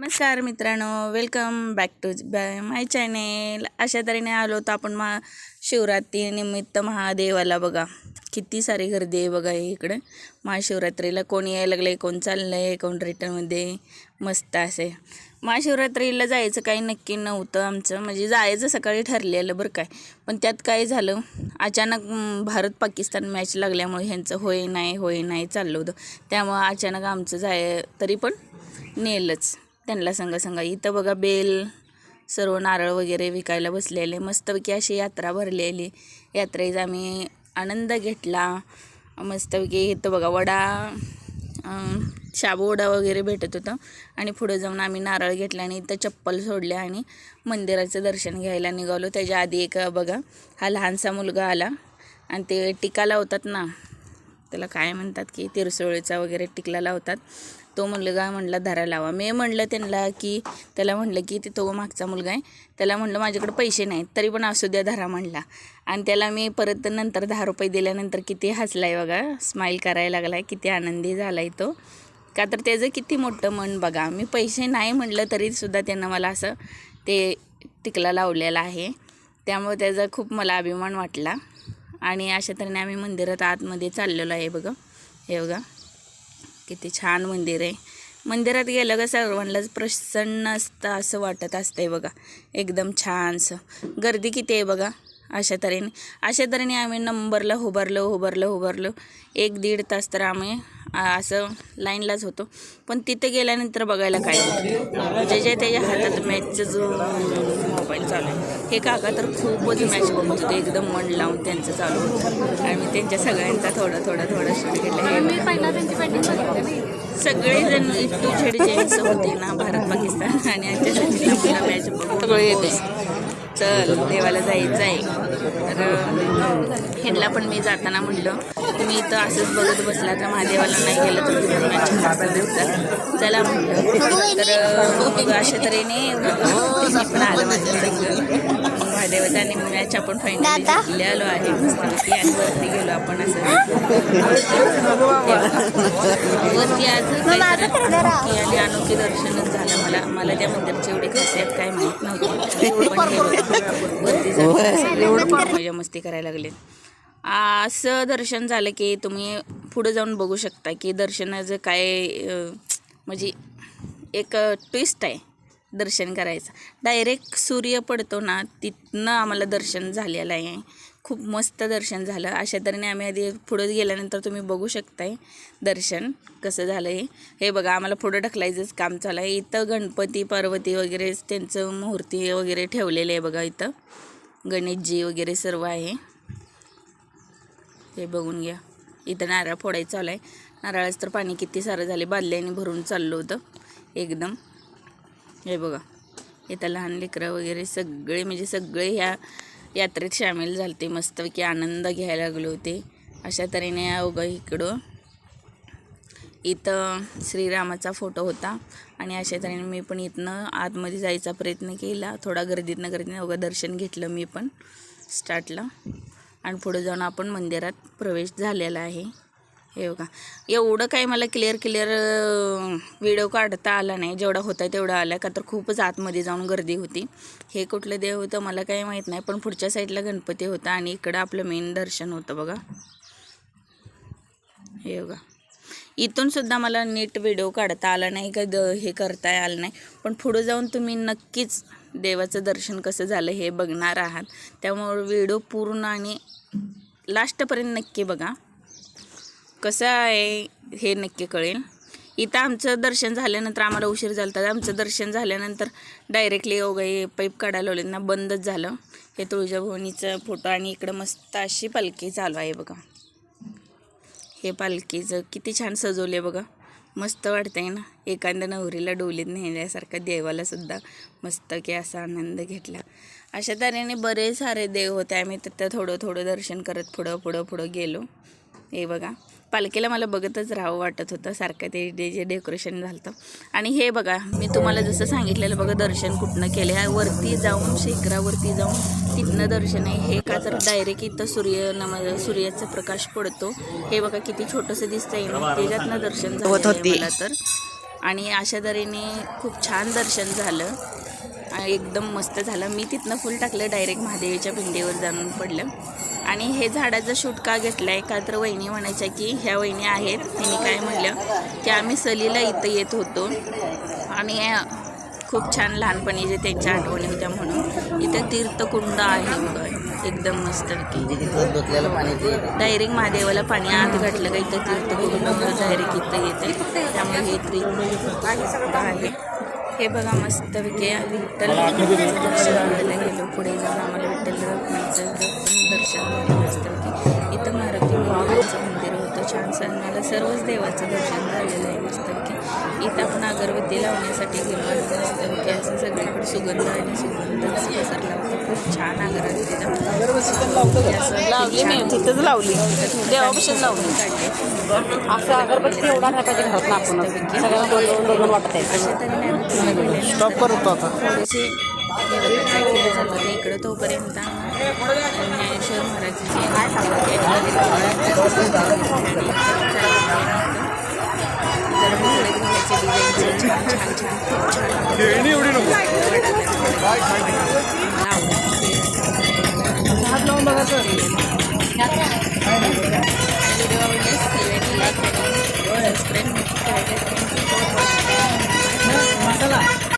नमस्कार मित्रांनो welcome back to my channel अशा तऱ्हेने आलो तर आपण मा शिवरात्रीनिमित्त महादेवाला बघा. किती सारी गर्दी आहे बघा इकडे. महाशिवरात्रीला कोण यायला लागलं आहे कोण चाललं आहे कोण रिटर्नमध्ये मस्त असे. महाशिवरात्रीला जायचं काही नक्की नव्हतं आमचं. म्हणजे जायचं सकाळी ठरलेलं बरं काय. पण त्यात काय झालं अचानक भारत पाकिस्तान मॅच लागल्यामुळे ह्यांचं होय नाही होय नाही चाललं होतं. त्यामुळं अचानक आमचं जाय तरी पण नेलंच. त्यांना सांगा सांगा. इथं बघा बेल सर्व नारळ वगैरे विकायला बसलेले. मस्तपैकी अशी यात्रा भरलेली. यात्रेचा आम्ही आनंद घेतला. मस्तपैकी इथं बघा वडा शाबू वडा वगैरे भेटत होतं. आणि पुढं जाऊन आम्ही नारळ घेतला आणि इथं चप्पल सोडले आणि मंदिराचं दर्शन घ्यायला निघालो. त्याच्या आधी एक बघा हा लहानसा मुलगा आला आणि ते टिका लावतात ना त्याला काय म्हणतात की तिरसोळीचा वगैरे टिकला लावतात. तो मुलगा म्हणला धरा लावा. मी म्हणलं त्यांना की त्याला म्हणलं की ते तो मागचा मुलगा आहे. त्याला म्हणलं माझ्याकडे पैसे नाहीत तरी पण असू द्या धरा म्हणला. आणि त्याला मी परत नंतर दहा रुपये दिल्यानंतर किती हसलाय बघा स्माईल करायला लागलाय किती आनंदी झाला आहे तो. का तर त्याचं किती मोठं मन बघा. मी पैसे नाही म्हटलं तरीसुद्धा त्यानं मला असं ते टिकला लावलेलं आहे. त्यामुळे त्याचा खूप मला अभिमान वाटला. आणि अशा तऱ्हेने आम्ही मंदिरात आतमध्ये चाललेलो आहे बघा. हे बघा. किती छान मंदिर आहे. मंदिरात गेलं का सर्वांनाच प्रसन्न असतं असं वाटत असतंय बघा. एकदम छानसं. गर्दी किती आहे बघा. अशा तऱ्हेने. अशा तऱ्हेने आम्ही नंबरला उभारलो उभारलो उभारलो. एक दीड तास तर आम्ही असं लाईनलाच होतो. पण तिथे गेल्यानंतर बघायला काय जे म्हणजे जे त्याच्या हातात मॅचचं जो मोबाईल चालू आहे हे काका तर खूपच मॅच बघत होते एकदम मन लावून त्यांचं चालू होतं. आणि मी त्यांच्या सगळ्यांचा थोडं थोडं थोडं शूट केलं हे मी सगळेजण टू झेड जेन्स होते ना भारत पाकिस्तान आणि आमच्या मॅच बघून. सगळे येते. चल देवाला जायचं आहे. तर ह्यांना पण मी जाताना म्हणलं तुम्ही इथं असंच बघत बसला तर महादेवाला नाही गेलं तर तुम्ही चला म्हणलं. तर अशा तऱ्हेने पण आलं माझ्या संग महादेवाचा आणि मॅच आपण फायनली जिंकलेलो आहे. मस्तपैकी आणि वरती गेलो आपण असं. वरती आज आणि अनोखी दर्शनच झालं मला. मला त्या मंदिरची एवढी खासियत काय माहीत नव्हती. वरती मजा मस्ती करायला लागले. असं दर्शन झालं की तुम्ही पुढे जाऊन बघू शकता की दर्शनाचं काय म्हणजे एक ट्विस्ट आहे. दर्शन करायचं. डायरेक्ट सूर्य पडतो ना तिथनं आम्हाला दर्शन झालेलं आहे. खूप मस्त दर्शन झालं. अशा तऱ्हेने आम्ही आधी पुढं गेल्यानंतर तुम्ही बघू शकताय दर्शन कसं झालं हे हे बघा आम्हाला पुढं ढकलायचंच काम चालू आहे. इथं गणपती पार्वती वगैरे त्यांचं मूर्ती वगैरे ठेवलेले आहे बघा इथं. गणेशजी वगैरे सर्व आहे. हे बघून घ्या. इथं नारळ फोडायचं चालू आहे. नारळाचं तर पाणी किती सारं झाले बादल्याने भरून चाललं होतं. एकदम. हे बघा. इथं लहान लेकरं वगैरे सगळे म्हणजे सगळे ह्या यात्रेत सामील झालते. मस्तपैकी आनंद घ्यायला लागले होते. अशा तऱ्हेने अवघं इकडं. इथं श्रीरामाचा फोटो होता आणि अशा तऱ्हेने मी पण इथनं आतमध्ये जायचा प्रयत्न केला. थोडा गर्दीतनं गर्दीनं अवघं दर्शन घेतलं मी पण स्टार्टला. आणि पुढे जाऊन आपण मंदिरात प्रवेश झालेला आहे. हे बघा. एवढं काही मला क्लिअर क्लिअर व्हिडिओ काढता आला नाही. जेवढा होता तेवढा आला. का तर खूपच आतमध्ये जाऊन गर्दी होती. हे कुठलं देव होतं मला काही माहीत नाही. पण पुढच्या साईडला गणपती होता आणि इकडं आपलं मेन दर्शन होतं बघा. हे बघा. इथून सुद्धा मला नीट व्हिडिओ काढता आला नाही. का द हे करता आलं नाही. पण पुढं जाऊन तुम्ही नक्कीच देवाचं दर्शन कसं झालं हे बघणार आहात. त्यामुळे व्हिडिओ पूर्ण आणि लास्टपर्यंत नक्की बघा. कसं आहे हे नक्की कळेल. इथं आमचं दर्शन झाल्यानंतर आम्हाला उशीर झाला तर आमचं दर्शन झाल्यानंतर डायरेक्टली हे पाईप काढायला लावले ना बंदच झालं. हे तुळजाभवानीचा फोटो आणि इकडं मस्त अशी पालखी चालू आहे बघा. हे पालखीचं किती छान सजवले बघा. मस्त वाटतंय ना. एखाद्या नवरीला डोलीत नेण्यासारखं देवालासुद्धा मस्त की असा आनंद घेतला. अशा तऱ्हेने बरेच सारे देव होते. आम्ही तिथं थोडं थोडं दर्शन करत पुढं पुढं पुढं गेलो. हे बघा. पालखीला मला बघतच राहावं वाटत होतं. सारखं ते डे जे डेकोरेशन झालं होतं. आणि हे बघा मी तुम्हाला जसं सांगितलेलं बघा दर्शन कुठनं केलं आहे वरती जाऊन शिखरावरती जाऊन तिथनं दर्शन आहे. हे का तर डायरेक्ट इथं सूर्य नम सूर्याचा प्रकाश पडतो. हे बघा किती छोटंसं दिसतंय. त्याच्यातनं दर्शन झालं मला तर. आणि अशा तऱ्हेने खूप छान दर्शन झालं. एकदम मस्त झालं. मी तिथनं फुल टाकलं डायरेक्ट महादेवीच्या पिंडीवर जाऊन पडलं. आणि हे झाडाचं शूट का घेतलं आहे का तर वहिनी म्हणायच्या की ह्या वहिनी आहेत. तिने काय म्हणलं? की आम्ही सलीला इथं येत होतो. आणि खूप छान लहानपणी जे त्यांच्या आठवणी होत्या म्हणून. इथं तीर्थकुंड आहे एकदम मस्त की डायरेक्ट महादेवाला पाणी आत घातलं का इथं तीर्थकुंड डायरेक्ट इथं येते. त्यामुळे हे तीर्थ आहे. हे बघा मस्तपैकी विठ्ठल रुक्मिणीचं दर्शन घ्यायला गेलो पुढे जाऊन आम्हाला विठ्ठल दर्शन झालं मस्तपैकी इथं मंदिराचं मंदिर होतं. छान सण मला सर्वच देवाचं दर्शन झालेलं आहे. इथं आपण अगरबत्ती लावण्यासाठी गेलो आणि मस्तपैकी असं सगळीकडे सुगंध आणि सुगंधच पसरला होता. खूप छान अगरबत्ती लावली मी. तिथंच लावली. देवापाशीच लावली. असं अगरबत्ती एवढा नाही पाहिजे घरात ना आपण सगळ्यांना दोन दोन दोन दोन वाटत आहे स्टॉप करतो आता थोडेसे इकडं तोपर्यंत ज्ञानेश्वर महाराजांची ಎಣಿ ಹೊಡಿನ